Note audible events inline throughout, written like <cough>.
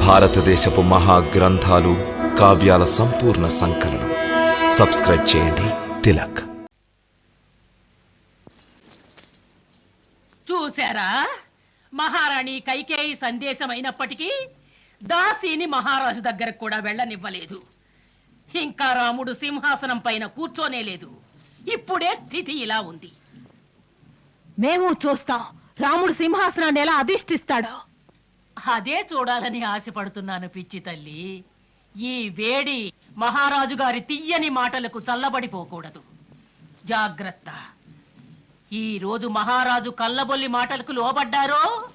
భారతదేశపు మహా గ్రంథాలు కావ్యాల సంపూర్ణ సంకలనం. సబ్స్క్రైబ్ చేయండి. తిలక్. చూశారా? మహారాణి కైకేయి సందేశం అయినప్పటికీ దాసిని మహారాజు దగ్గరకు కూడా వెళ్ళనివ్వలేదు. ఇంకా రాముడు సింహాసనం పైన కూర్చోనే లేదు. ఇప్పుడే స్థితి ఇలా ఉంది. మేము చూస్తాం రాముడు సింహాసనాన్ని ఎలా అధిష్ఠిస్తాడో. అదే చూడాలని ఆశపడుతున్నాను పిచ్చి తల్లి. ఈ వేడి మహారాజు గారి తీయని మాటలకు చల్లబడిపోకూడదు. జాగ్రత్త. ఈ రోజు మహారాజు కళ్ళబొల్లి మాటలకు లోబడ్డారో?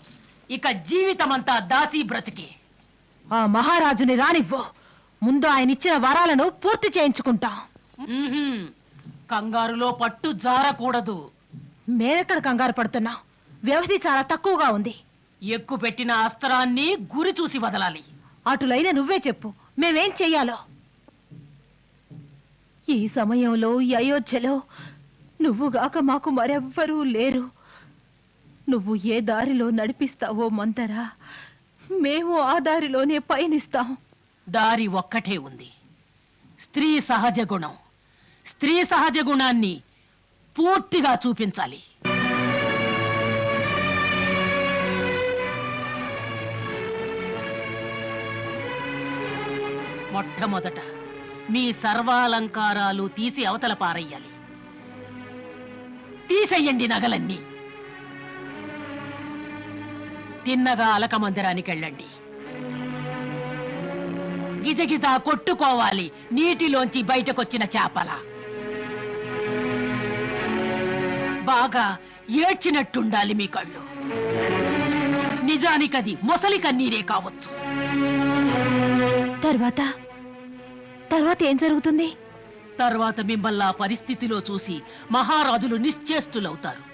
ఇక జీవితమంతా దాసీ బ్రతికే. ఆ మహారాజుని రానివ్వు. ముందు ఆయన ఇచ్చిన వరాలను పూర్తి చేయించుకుంటాం. కంగారులో పట్టు జారకూడదు. మేమెక్కడ కంగారు పడుతున్నాం? వ్యవధి చాలా తక్కువగా ఉంది. ఎక్కు పెట్టిన అస్త్రాన్ని గురి చూసి వదలాలి. అటులైన నువ్వే చెప్పు మేమేం చెయ్యాలో? ఈ సమయంలో ఈ అయోధ్యలో నువ్వుగాక మాకు మరెవ్వరూ లేరు. నువ్వు ఏ దారిలో నడిపిస్తావో మంతరా మేము ఆ దారిలోనే పయనిస్తాం. దారి ఒక్కటే ఉంది. స్త్రీ సహజ గుణం. స్త్రీ సహజ గుణాన్ని పూర్తిగా చూపించాలి. మొట్టమొదట మీ సర్వాలంకారాలు తీసి అవతల పారయ్యాలి తీసేయండి నగలన్నీ. తిన్నగా అలక మందిరానికి వెళ్ళండి. గిజగిజ కొట్టుకోవాలి నీటిలోంచి బయటకొచ్చిన చేపల. బాగా ఏడ్చినట్టుండాలి మీ కళ్ళు. నిజానికది మొసలి కన్నీరే కావచ్చు. తర్వాత? తర్వాత ఏం జరుగుతుంది? తర్వాత మిమ్మల్ని ఆ పరిస్థితిలో చూసి మహారాజులు నిశ్చేష్టులవుతారు.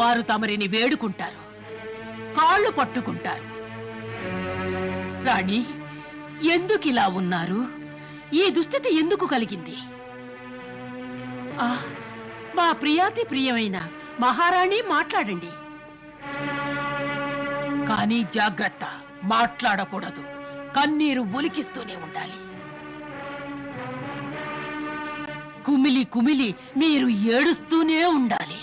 వారు తమరిని వేడుకుంటారు. కాళ్ళు పట్టుకుంటారు. రాణి ఎందుకు ఇలా ఉన్నారు? ఈ దుస్థితి ఎందుకు కలిగింది? ఆ, మా ప్రియాతి ప్రియమైన మహారాణి మాట్లాడండి. కానీ జాగ్రత్త మాట్లాడకూడదు. కన్నీరు ఒలికిస్తూనే ఉండాలి. కుమిలి కుమిలి మీరు ఏడుస్తూనే ఉండాలి.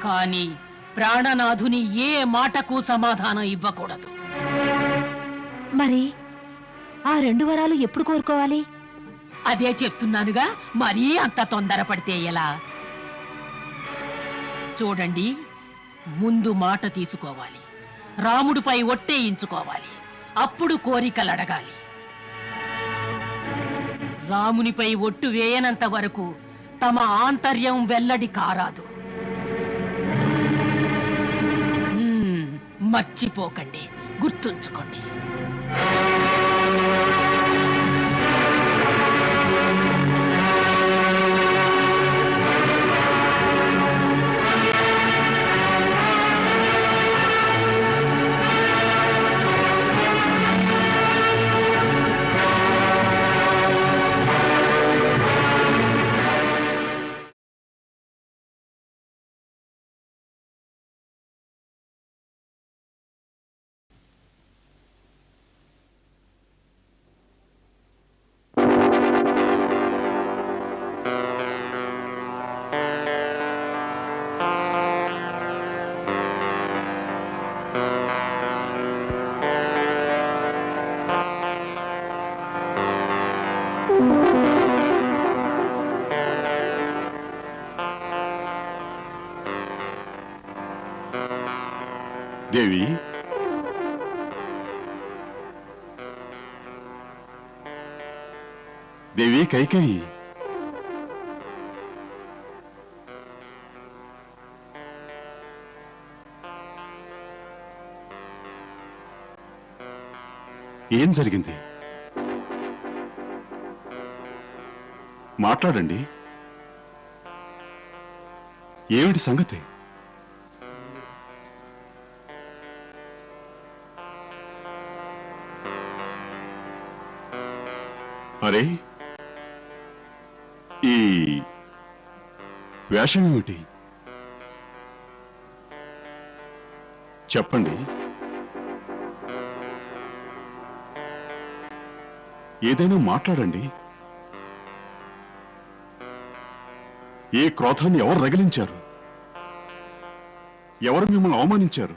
కానీ ప్రాణనాథుని ఏ మాటకు సమాధానం ఇవ్వకూడదు. మరి ఆ రెండు వరాలు ఎప్పుడు కోరుకోవాలి? అదే చెప్తున్నానుగా మరీ అంత తొందరపడితే ఎలా? చూడండి ముందు మాట తీసుకోవాలి. రాముడిపై ఒట్టేయించుకోవాలి. అప్పుడు కోరికలు అడగాలి రామునిపై ఒట్టు వేయనంత వరకు తమ ఆంతర్యం వెల్లడి కారాదు. మర్చిపోకండి గుర్తుంచుకోండి. దేవి? దేవి కైకేయి. ఏం జరిగింది? మాట్లాడండి. ఏమిటి సంగతి? అరే ఈ వేషం ఏమిటి? చెప్పండి. ఏదైనా మాట్లాడండి. ఏ క్రోధాన్ని ఎవరు రగిలించారు? ఎవరు మిమ్మల్ని అవమానించారు?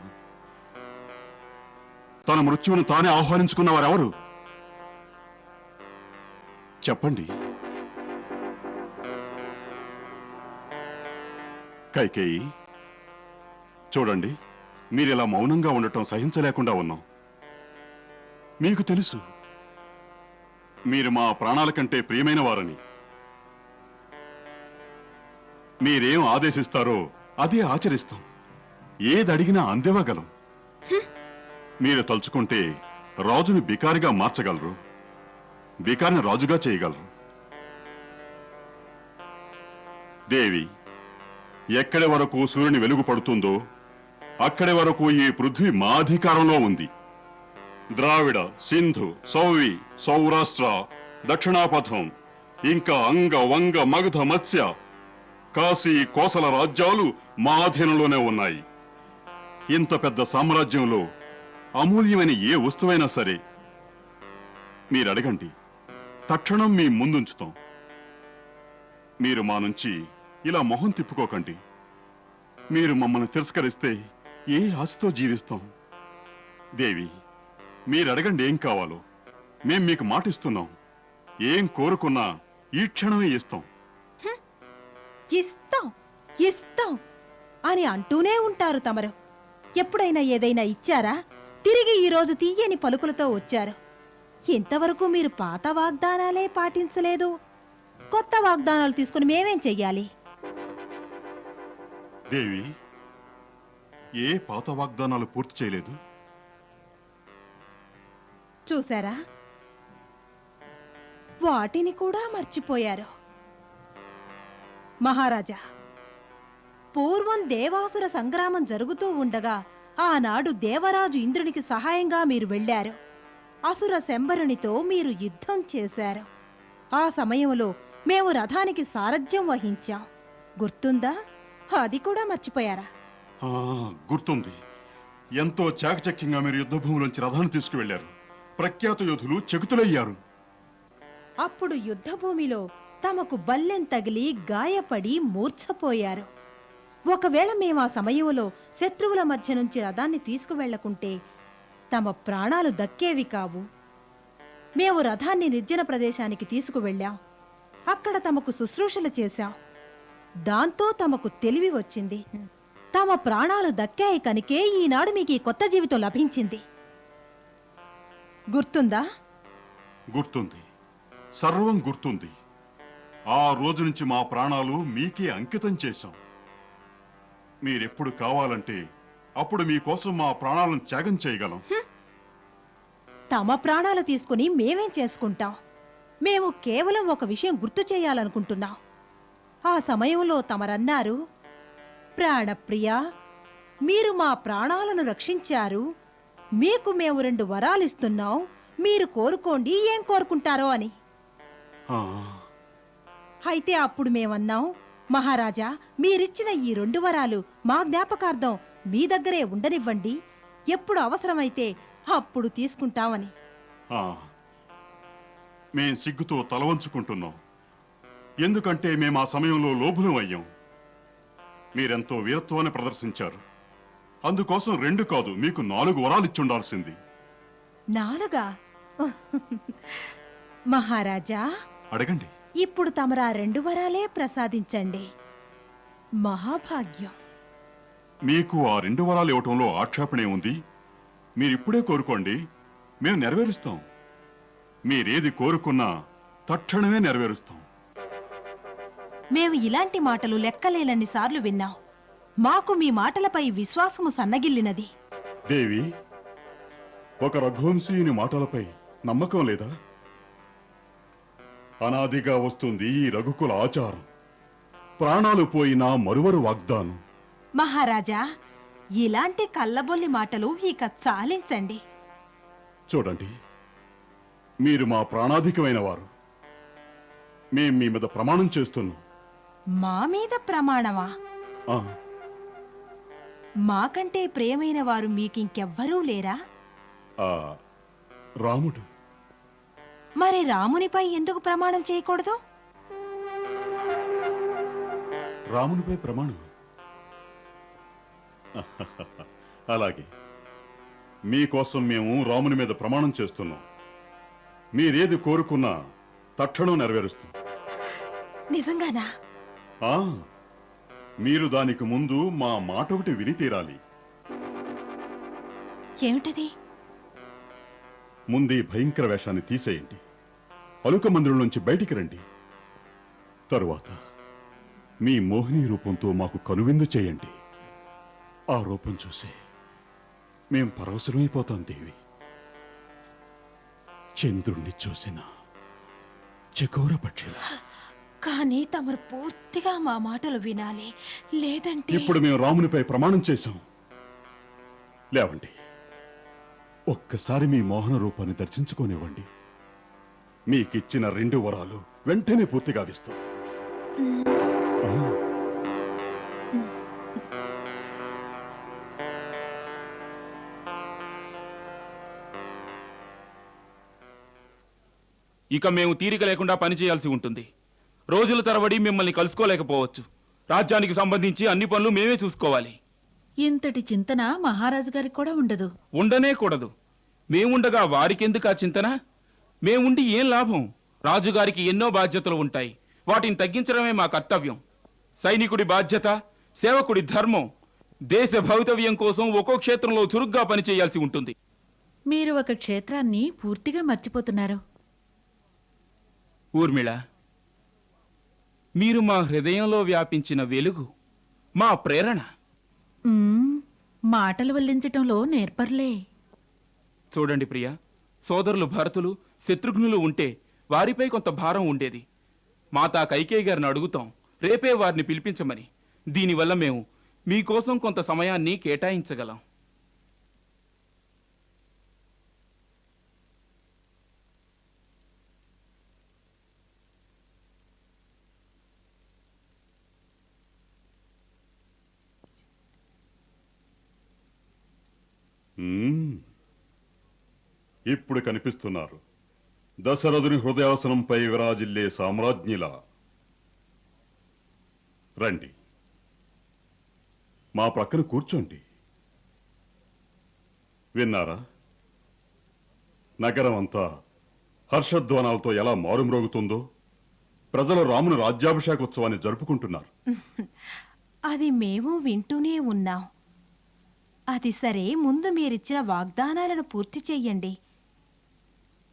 తన మృత్యువును తానే ఆహ్వానించుకున్న వారెవరు? చెప్పండి. కైకేయి చూడండి మీరిలా మౌనంగా ఉండటం సహించలేకుండా ఉన్నాం. మీకు తెలుసు మీరు మా ప్రాణాల కంటే ప్రియమైన వారని. మీరేం ఆదేశిస్తారో అదే ఆచరిస్తాం. ఏది అడిగినా అందివ్వగలం మీరు తలుచుకుంటే రాజుని బికారిగా మార్చగలరు. బికారిని రాజుగా చేయగలరు. దేవి ఎక్కడి వరకు సూర్యుని వెలుగు పడుతుందో అక్కడి వరకు ఈ పృథ్వీ మా అధికారంలో ఉంది. ద్రావిడ సింధు సౌవి సౌరాష్ట్ర దక్షిణాపథం ఇంకా అంగ వంగ మగధ మత్స్య కాశీ కోసల రాజ్యాలు మా అధీనంలోనే ఉన్నాయి. ఇంత పెద్ద సామ్రాజ్యంలో అమూల్యమైన ఏ వస్తువైనా సరే మీరు అడగండి తక్షణం మీ ముందుంచుతాం. మీరు మా నుంచి ఇలా మొహం తిప్పుకోకండి. మీరు మమ్మల్ని తిరస్కరిస్తే ఏ ఆశతో జీవిస్తాం? దేవి మీరు అడగండి ఏం కావాలో. మేం మీకు మాటిస్తున్నాం. ఏం కోరుకున్నా ఈ క్షణమే ఇస్తాం. ఇస్తాం ఇస్తాం అని అంటూనే ఉంటారు తమరు. ఎప్పుడైనా ఏదైనా ఇచ్చారా? తిరిగి ఈరోజు తీయని పలుకులతో వచ్చారు. ఇంతవరకు మీరు పాత వాగ్దానాలే పాటించలేదు. కొత్త వాగ్దానాలు తీసుకుని మేమేం చెయ్యాలి? దేవి ఏ పాత వాగ్దానాలు పూర్తి చేయలేదు? చూసారా? వాటిని కూడా మర్చిపోయారు. మహారాజా పూర్వం దేవాసుర సంగ్రామం జరుగుతూ ఉండగా ఆనాడు దేవరాజు ఇంద్రునికి సహాయంగా మీరు వెళ్ళారు. అసుర శంబరునితో మీరు యుద్ధం చేశారు. ఆ సమయంలో మేము రథానికి సారథ్యం వహించాం. గుర్తుందా? అది కూడా మర్చిపోయారా? ఆ, గుర్తుంది. ఎంతో చాకచక్యంగా మీరు యుద్ధభూమిలోంచి రథాన్ని తీసుకువెళ్ళారు ప్రఖ్యాత యోధులు చెకుతులయ్యారు. అప్పుడు యుద్ధభూమిలో తమకు బల్లెం తగిలి గాయపడి మూర్ఛపోయారు. ఒకవేళ మేము ఆ సమయంలో శత్రువుల మధ్య నుంచి రథాన్ని తీసుకువెళ్ళకుంటే తమ ప్రాణాలు దక్కేవి కావు. మేము రథాన్ని నిర్జన ప్రదేశానికి తీసుకువెళ్ళాం. అక్కడ తమకు శుశ్రూషలు చేశాం. దాంతో తమకు తెలివి వచ్చింది. తమ ప్రాణాలు దక్కాయి కనుకే ఈనాడు మీకు ఈ కొత్త జీవితం లభించింది. గుర్తుందా? గుర్తుంది. సర్వం గుర్తుంది. ఆ రోజు నుంచి మా ప్రాణాలు మీకే అంకితం చేశాం. మీరెప్పుడు కావాలంటే అప్పుడు మీకోసం మా ప్రాణాలను త్యాగం చేయగలం. తమ ప్రాణాలు తీసుకుని మేమేం చేసుకుంటాం? మేము కేవలం ఒక విషయం గుర్తు చేయాలనుకుంటున్నాం. ఆ సమయంలో తమరన్నారు ప్రాణప్రియా మీరు మా ప్రాణాలను రక్షించారు. మీకు మేము రెండు వరాలిస్తున్నాం మీరు కోరుకోండి ఏం కోరుకుంటారో అని. అయితే అప్పుడు మేమన్నాం మహారాజా మీరిచ్చిన ఈ రెండు వరాలు మా జ్ఞాపకార్థం మీ దగ్గరే ఉండనివ్వండి. ఎప్పుడు అవసరమైతే అప్పుడు తీసుకుంటామని. ఆ. మేం సిగ్గుతో తల వంచుకుంటున్నాం. ఎందుకంటే మేము ఆ సమయంలో లోభులం అయ్యాం. మీరెంతో వీరత్వాన్ని ప్రదర్శించారు. అందుకోసం రెండు కాదు మీకు నాలుగు వరాలిచ్చుండాల్సింది నాలుగా? మహారాజా అడగండి. ఇప్పుడు తమరా రెండు వరాలే ప్రసాదించండి. మహాభాగ్యం. మీకు ఆ రెండు వరాలు ఇవ్వటంలో ఆక్షేపణే ఉంది మీరిప్పుడే కోరుకోండి మేము నెరవేరుస్తాం. మీరేది కోరుకున్నా తక్షణమే నెరవేరుస్తాం. మేము ఇలాంటి మాటలు లెక్కలేనన్ని సార్లు విన్నాం. మాకు మీ మాటలపై విశ్వాసము సన్నగిల్లినది. దేవి ఒక రఘువంశీయుని మాటలపై నమ్మకం లేదా? అనాదిగా వస్తుంది ఈ రఘుకుల ఆచారం. ప్రాణాలు పోయినా మరువరు వాగ్దానం. మహారాజా ఇలాంటి కల్లబొల్లి మాటలు ఇక చాలించండి. చూడండి మీరు మా ప్రాణాధికమైన వారు. మేం మీ మీద ప్రమాణం చేస్తున్నాం. మా మీద ప్రమాణమా? ఆ, మాకంటే ప్రియమైన వారు మీకింకెవ్వరూ లేరా? ఆ రాముడు. మరి రామునిపై ఎందుకు ప్రమాణం చేయకూడదు? రామునిపై ప్రమాణం? <laughs> అలాగే. మీకోసం మేము రాముని మీద ప్రమాణం చేస్తున్నాం. మీరేది కోరుకున్నా తక్షణం నెరవేరుస్తాం. నిజంగానా? ఆ, మీరు దానికి ముందు మా మాట ఒకటి విని తీరాలి. ఏమిటది? ముందు ఈ భయంకర వేషాన్ని తీసేయండి. అలుక మందిరం నుంచి బయటికి రండి. తరువాత మీ మోహిని రూపంతో మాకు కనువిందు చేయండి. ఆ రూపం చూసి మేం పరవశమైపోతాం దేవి. చంద్రుణ్ణి చూసిన చకోర పక్షిలా. కానీ తమరు పూర్తిగా మా మాటలు వినాలి. లేదంటే ఇప్పుడు మేము రామునిపై ప్రమాణం చేశాం. లేవండి. ఒక్కసారి మీ మోహన రూపాన్ని దర్శించుకోనివ్వండి. మీకిచ్చిన రెండు వరాలు వెంటనే పూర్తిగా ఇస్తాం ఇక మేము తీరిక లేకుండా పనిచేయాల్సి ఉంటుంది. రోజుల తరబడి మిమ్మల్ని కలుసుకోలేకపోవచ్చు. రాజ్యానికి సంబంధించి అన్ని పనులు మేమే చూసుకోవాలి. ఇంతటి చింతన మహారాజు గారికి కూడా ఉండదు. ఉండనే కూడదు. మేముండగా వారికెందుకు ఆ చింతన? మేముండి ఏం లాభం? రాజుగారికి ఎన్నో బాధ్యతలు ఉంటాయి. వాటిని తగ్గించడమే మా కర్తవ్యం. సైనికుడి బాధ్యత సేవకుడి ధర్మం దేశ భవితవ్యం కోసం ఒక్కో క్షేత్రంలో చురుగ్గా పనిచేయాల్సి ఉంటుంది. మీరు ఒక క్షేత్రాన్ని పూర్తిగా మర్చిపోతున్నారు. ఊర్మిళ మీరు మా హృదయంలో వ్యాపించిన వెలుగు మా ప్రేరణ. మాటలు వల్లించటంలో నేర్పర్లే. చూడండి ప్రియ సోదరులు భరతులు శత్రుఘ్నులు ఉంటే వారిపై కొంత భారం ఉండేది. మాతా కైకేయి గారిని అడుగుతాం రేపే వారిని పిలిపించమని. దీనివల్ల మేము మీకోసం కొంత సమయాన్ని కేటాయించగలం మ్మ్. ఇప్పుడు కనిపిస్తున్నారు. దశరథుని హృదయాసనంపై విరాజిల్లే సామ్రాజ్ఞుల. రండి. మా ప్రక్కన కూర్చోండి. విన్నారా? నగరం అంతా హర్షధ్వానాలతో ఎలా మారుమ్రోగుతుందో? ప్రజలు రాముని రాజ్యాభిషేక ఉత్సవాన్ని జరుపుకుంటున్నారు. అది మేము వింటూనే ఉన్నాం. అది సరే ముందు మీరిచ్చిన వాగ్దానాలను పూర్తి చెయ్యండి.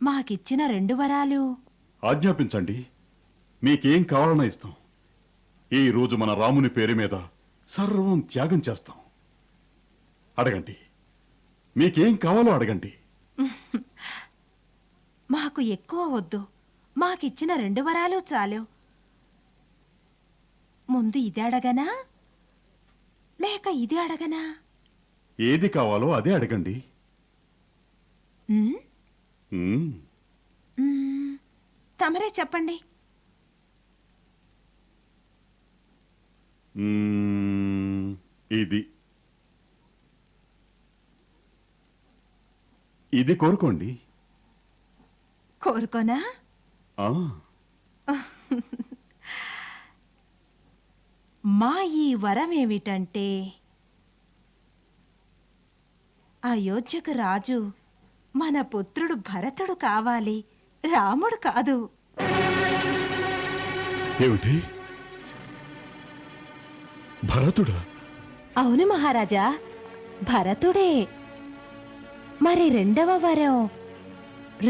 మాకిచ్చిన రెండు వరాలు. ఆజ్ఞాపించండి. మీకేం కావాలన్నా ఇస్తాం. ఈ రోజు మన రాముని పేరు మీద సర్వం త్యాగం చేస్తాం. అడగండి. మీకేం కావాలో అడగండి. <laughs> మాకు ఎక్కువ వద్దు. మాకిచ్చిన రెండు వరాలు చాలు. ముందు ఇది అడగనా? లేక ఇది అడగనా? ఏది కావాలో అదే అడగండి. ఉమ్, తమరే చెప్పండి. ఇది. ఇది కోరుకోండి. కోరుకోనా? ఆ. <laughs> మా ఈ వరం ఏమిటంటే అయోధ్యకు రాజు మన పుత్రుడు భరతుడు కావాలి రాముడు కాదు. ఏమిటి? భరతుడా? అవును మహారాజా భరతుడే. మరి రెండవ వరం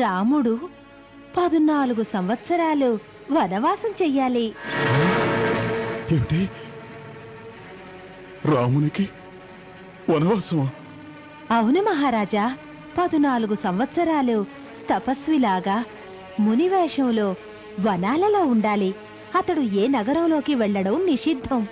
రాముడు పదునాలుగు సంవత్సరాలు వనవాసం చెయ్యాలి. ఏమిటి? రామునికి వనవాసమా? అవును మహారాజా పదునాలుగు సంవత్సరాలు తపస్విలాగా మునివేషంలో వనాలలో ఉండాలి. అతడు ఏ నగరంలోకి వెళ్ళడం నిషిద్ధం.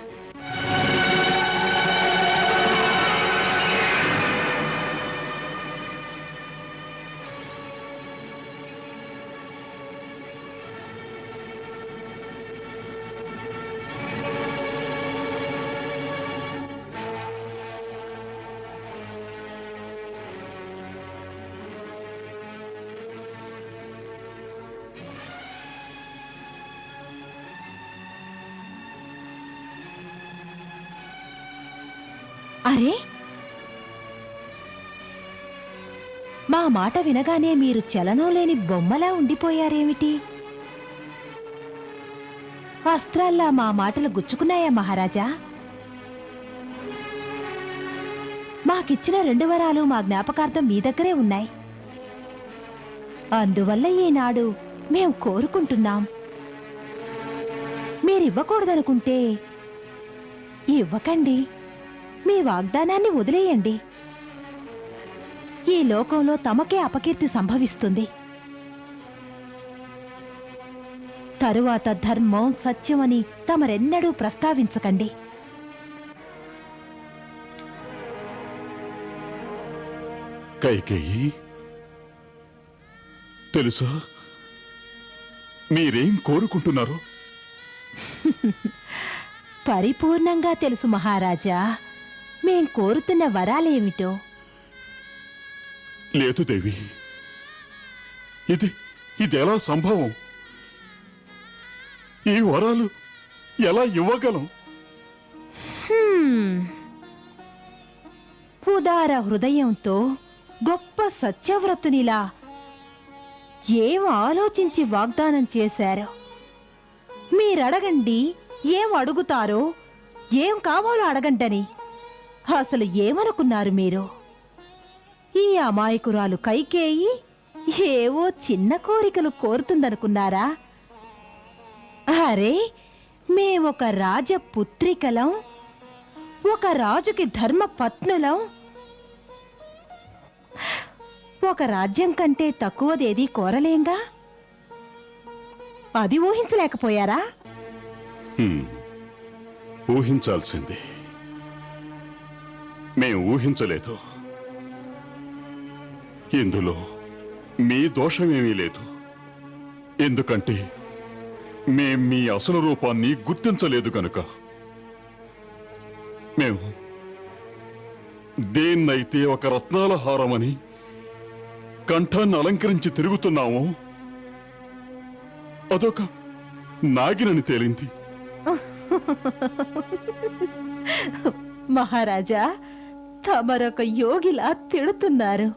అరే! మా మాట వినగానే మీరు చలనం లేని బొమ్మలా ఉండిపోయారేమిటి? వస్త్రాల్లా మా మాటలు గుచ్చుకున్నాయా మహారాజా? మాకిచ్చిన రెండు వరాలు మా జ్ఞాపకార్థం మీ దగ్గరే ఉన్నాయి. అందువల్ల ఈనాడు మేం కోరుకుంటున్నాం. మీరివ్వకూడదనుకుంటే ఇవ్వకండి. మీ వాగ్దానాన్ని వదిలేయండి. ఈ లోకంలో తమకే అపకీర్తి సంభవిస్తుంది. తరువాత ధర్మం సత్యమని తమరెన్నడూ ప్రస్తావించకండి. కైకేయి తెలుసా? మీరేం కోరుకుంటున్నారు? <laughs> పరిపూర్ణంగా తెలుసు మహారాజా. మేం కోరుతున్న వరాలేమిటో? లేదు దేవి. ఇది ఇది ఎలా సంభవం. ఈ వరాలు ఎలా ఇవ్వగలం. ఉదార హృదయంతో గొప్ప సత్యవ్రతునిలా ఏం ఆలోచించి వాగ్దానం చేశారో? మీరడగండి ఏం అడుగుతారో ఏం కావాలో అడగంటని అసలు ఏమనుకున్నారు మీరు? ఈ అమాయకురాలు కైకేయి ఏవో చిన్న కోరికలు కోరుతుందనుకున్నారా? అరే మేమొక రాజపుత్రికలం ఒక రాజుకి ధర్మ పత్నులం ఒక రాజ్యం కంటే తక్కువదేది కోరలేంగా? అది ఊహించలేకపోయారా? ఊహించాల్సిందే. మేం ఊహించలేదు. ఇందులో మీ దోషమేమీ లేదు. ఎందుకంటే మేం మీ అసలు రూపాన్ని గుర్తించలేదు గనుక. మేము దేన్నైతే ఒక రత్నాల హారమని కంఠాన్ని అలంకరించి తిరుగుతున్నామో అదొక నాగినని తేలింది. మహారాజా తమరొక యోగిలా తిడుతున్నారు.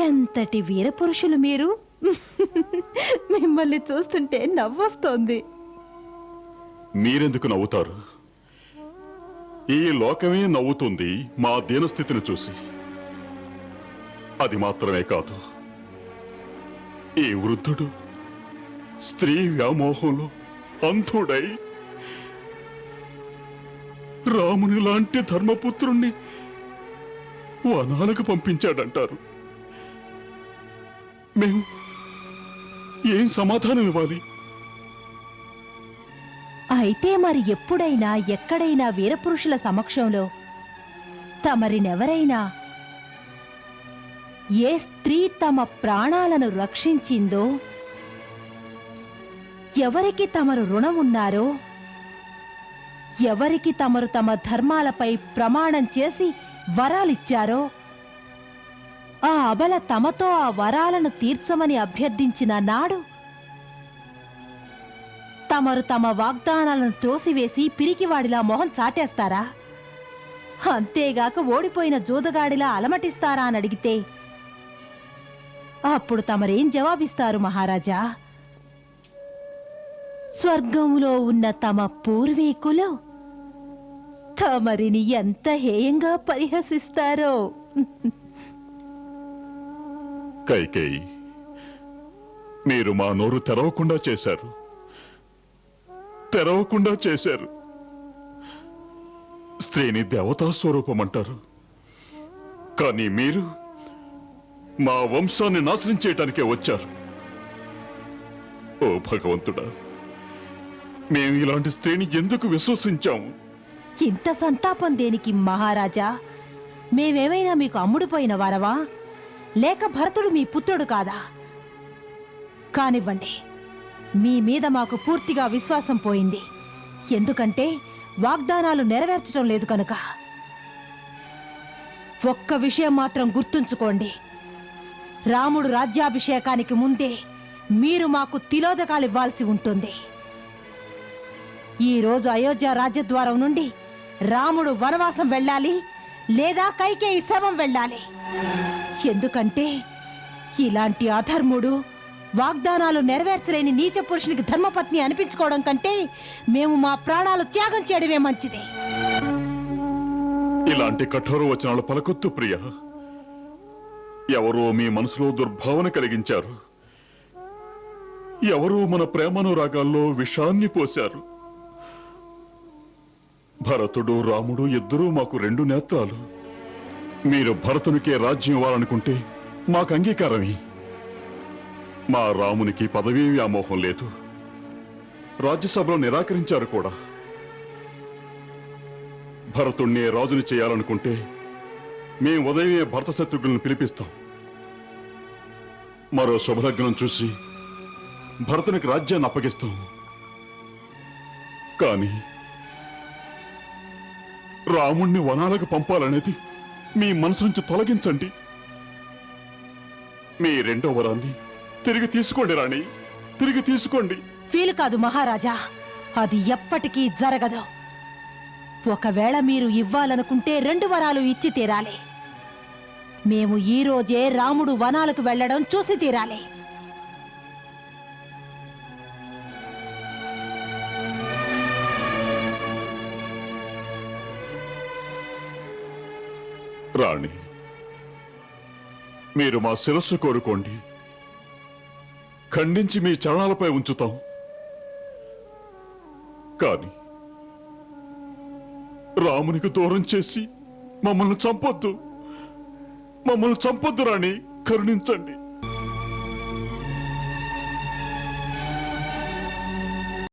ఎంతటి వీరపురుషులు మీరు? <laughs> మిమ్మల్ని చూస్తుంటే నవ్వొస్తోంది. మీరెందుకు నవ్వుతారు? ఈ లోకమే నవ్వుతుంది మా దీనస్థితిని చూసి. అది మాత్రమే కాదు. ఈ వృద్ధుడు స్త్రీ వ్యామోహంలో అంధుడై రాముని లాంటి ధర్మపుత్రుణ్ణి వనాలకు పంపించాడంటారు. మేము ఏం సమాధానం ఇవ్వాలి? అయితే మరి ఎప్పుడైనా ఎక్కడైనా వీరపురుషుల సమక్షంలో తమరినెవరైనా ఏ స్త్రీ తమ ప్రాణాలను రక్షించిందో ఎవరికి తమరు రుణమున్నారో ఎవరికి తమరు తమ ధర్మాలపై ప్రమాణం చేసి వరాలిచ్చారో ఆ అబల తమతో ఆ వరాలను తీర్చమని అభ్యర్థించిన నాడు తమరు తమ వాగ్దానాలను త్రోసివేసి పిరికివాడిలా మొహం చాటేస్తారా? అంతేగాక ఓడిపోయిన జూదగాడిలా అలమటిస్తారా అని అడిగితే అప్పుడు తమరేం జవాబిస్తారు మహారాజా? స్వర్గంలో ఉన్న తమ పూర్వీకులు తమరిని ఎంత హేయంగా పరిహసిస్తారో. కైకేయి మీరు మా నోరు తెరవకుండా చేశారు. తెరవకుండా చేశారు. స్త్రీని దేవతా స్వరూపం అంటారు కానీ మీరు మా వంశాన్ని నాశనం చేయటానికే వచ్చారు. ఓ భగవంతుడా మేము ఇలాంటి స్త్రీని ఎందుకు విశ్వసించాము? ఇంత సంతాపం దేనికి మహారాజా? మేమేమైనా మీకు అమ్ముడుపోయిన వారవా లేక భరతుడు మీ పుత్రుడు కాదా? కానివ్వండి మీ మీద మాకు పూర్తిగా విశ్వాసం పోయింది. ఎందుకంటే వాగ్దానాలు నెరవేర్చడం లేదు కనుక. ఒక్క విషయం మాత్రం గుర్తుంచుకోండి. రాముడు రాజ్యాభిషేకానికి ముందే మీరు మాకు తిలోదకాలు ఇవ్వాల్సి ఉంటుంది. ఈ రోజు అయోధ్య రాజ్యద్వారం నుండి రాముడు వనవాసం వెళ్ళాలి లేదా కైకే శవం వెళ్ళాలి. ఎందుకంటే ఇలాంటి అధర్ముడు వాగ్దానాలు నెరవేర్చలేని నీచ పురుషునికి ధర్మపత్ని అనిపించుకోవడం కంటే మేము మా ప్రాణాలు త్యాగం చేయడమే మంచిది. ఇలాంటి కఠోర వచనాలు పలకొత్తు ప్రియ. ఎవరో మీ మనసులో దుర్భావన కలిగించారు. ఎవరో మన ప్రేమానురాగాల్లో విషాన్ని పోశారు. భరతుడు రాముడు ఇద్దరూ మాకు రెండు నేత్రాలు. మీరు భరతునికే రాజ్యం ఇవ్వాలనుకుంటే మాకు అంగీకారమే. మా రామునికి పదవీ వ్యామోహం లేదు. రాజ్యసభలో నిరాకరించారు కూడా. భరతుణ్ణి రాజుని చేయాలనుకుంటే మేము ఉదయమే భరత శత్రుఘ్నులను పిలిపిస్తాం. మరో శుభలగ్నం చూసి భరతునికి రాజ్యాన్ని అప్పగిస్తాం. కానీ రాముణ్ణి వనాలకు పంపాలనేది మీ మనసు నుంచి తొలగించండి. మీ రెండో వరాన్ని తిరిగి తీసుకోండి రాణి తిరిగి తీసుకోండి. వీలు కాదు మహారాజా అది ఎప్పటికీ జరగదు. ఒకవేళ మీరు ఇవ్వాలనుకుంటే రెండు వరాలు ఇచ్చి తీరాలి. మేము ఈ రోజే రాముడు వనాలకు వెళ్ళడం చూసి తీరాలి. రాణి మీరు మా శిరస్సు కోరుకోండి. ఖండించి మీ చరణాలపై ఉంచుతాం. కాని రామునికి దూరం చేసి మమ్మల్ని చంపొద్దు. మమ్మల్ని చంపొద్దు రాణి కరుణించండి.